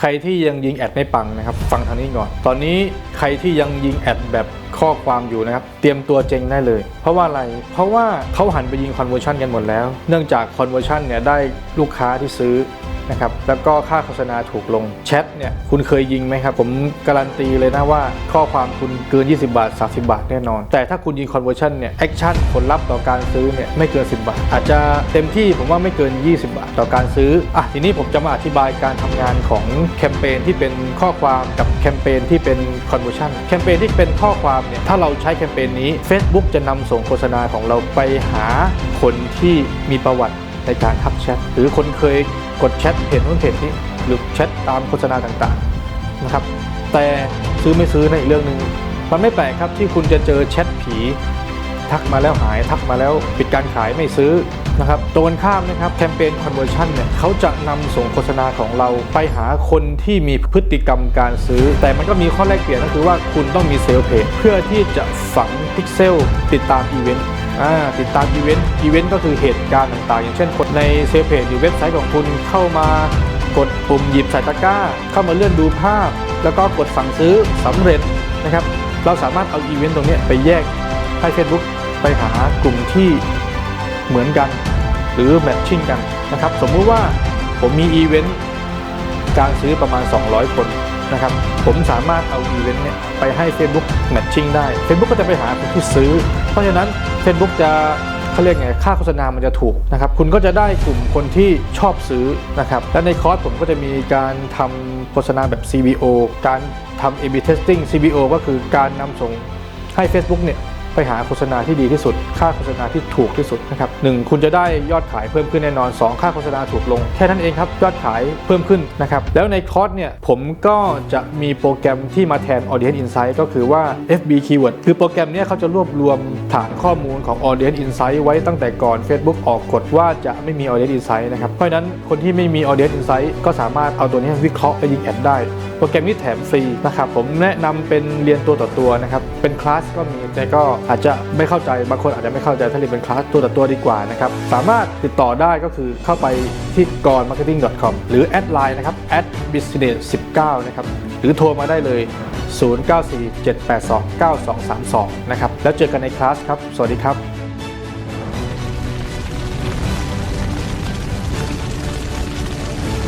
ใครที่ยังยิงแอดไม่ปังนะครับ ฟังทางนี้ก่อน ตอนนี้ใครที่ยังยิงแอดแบบข้อความอยู่นะครับ เตรียมตัวเจงได้เลย เพราะว่าอะไร เพราะว่าเขาหันไปยิงคอนเวอร์ชันกันหมดแล้ว เนื่องจากคอนเวอร์ชันเนี่ยได้ลูกค้าที่ซื้อ นะครับแล้วก็ค่าโฆษณาถูกลงแชทเนี่ยคุณเคยยิงไหมครับ ผมการันตีเลยนะว่าข้อความคุณเกิน 20 บาท 30 บาทแน่นอน แต่ถ้าคุณยิง conversion เนี่ยแอคชั่นผลลัพธ์ต่อการซื้อเนี่ยไม่เกิน 10 บาท อาจจะเต็มที่ผมว่าไม่เกิน 20 บาทต่อการซื้ออะทีนี้ผมจะมาอธิบายการทำงานของแคมเปญที่เป็นข้อความกับแคมเปญที่เป็น conversion แคมเปญที่เป็นข้อความเนี่ยถ้าเราใช้แคมเปญนี้ Facebook จะนำส่งโฆษณาของเราไปหาคนที่มีประวัติ ในการทักแชทหรือคนเคยกดแชทเพจนู้นเพจนี้หรือแชทตามโฆษณาต่างๆนะครับ แต่ซื้อไม่ซื้อในอีกเรื่องหนึ่งมันไม่แปลกครับที่คุณจะเจอแชทผี ทักมาแล้วหาย ทักมาแล้วปิดการขายไม่ซื้อนะครับตรงกันข้ามนะครับแคมเปญ conversion เนี่ยเขาจะนำส่งโฆษณาของเราไปหาคนที่มีพฤติกรรมการซื้อ แต่มันก็มีข้อแลกเปลี่ยนก็คือว่าคุณต้องมีเซลล์เพจเพื่อที่จะฝังพิกเซลติดตามอีเวนต์ ติดตามอีเวนต์อีเวนต์ก็คือเหตุการณ์ต่างๆ อย่างเช่นคนในเซลล์เพจหรือเว็บไซต์ของคุณเข้ามากดปุ่มหยิบใส่ตะกร้า เข้ามาเลื่อนดูภาพ แล้วก็กดสั่งซื้อสำเร็จนะครับ เราสามารถเอาอีเวนต์ตรงนี้ไปแยกให้ Facebook ไปหากลุ่มที่เหมือนกันหรือแมทชิ่งกันนะครับ สมมุติว่าผมมีอีเวนต์การซื้อประมาณ 200 คนนะครับ ผมสามารถเอาอีเวนต์เนี่ยไปให้ Facebook Matching ได้ Facebook ก็จะไปหาคนที่ซื้อ เพราะฉะนั้น Facebook จะเขาเรียกไงค่าโฆษณามันจะถูกนะครับคุณก็จะได้กลุ่มคนที่ชอบซื้อนะครับและในคอร์สผมก็จะมีการทำโฆษณาแบบ CBO การทำ A/B testing CBO ก็คือการนำส่งให้ Facebook เนี่ย ไปหาโฆษณาที่ดีที่สุด ค่าโฆษณาที่ถูกที่สุดนะครับหนึ่งคุณจะได้ยอดขายเพิ่มขึ้นแน่นอน 2 ค่าโฆษณาถูกลง แค่นั้นเองครับ ยอดขายเพิ่มขึ้นนะครับ แล้วในคอร์สเนี่ย ผมก็จะมีโปรแกรมที่มาแทน Audience Insight ก็คือว่า FB Keyword คือโปรแกรมเนี้ยเขาจะรวบรวมฐานข้อมูลของ Audience Insight ไว้ตั้งแต่ก่อน Facebook ออกกฎว่าจะไม่มี Audience Insight นะครับ เพราะฉะนั้นคนที่ไม่มี Audience Insight ก็สามารถเอาตัวนี้วิเคราะห์ไปยิงแอดได้ โปรแกรมนี้แถมฟรีนะครับผมแนะนำเป็นเรียนตัวต่อตัวนะครับเป็นคลาสก็มีแต่ก็อาจจะไม่เข้าใจบางคนอาจจะไม่เข้าใจถ้าเรียนเป็นคลาสตัวต่อตัวดีกว่านะครับสามารถติดต่อได้ก็คือเข้าไปที่กร marketing com หรือแอดไลน์นะครับ at business 19นะครับหรือโทรมาได้เลย 0947829232 นะครับ แล้วเจอกันในคลาสครับ สวัสดีครับ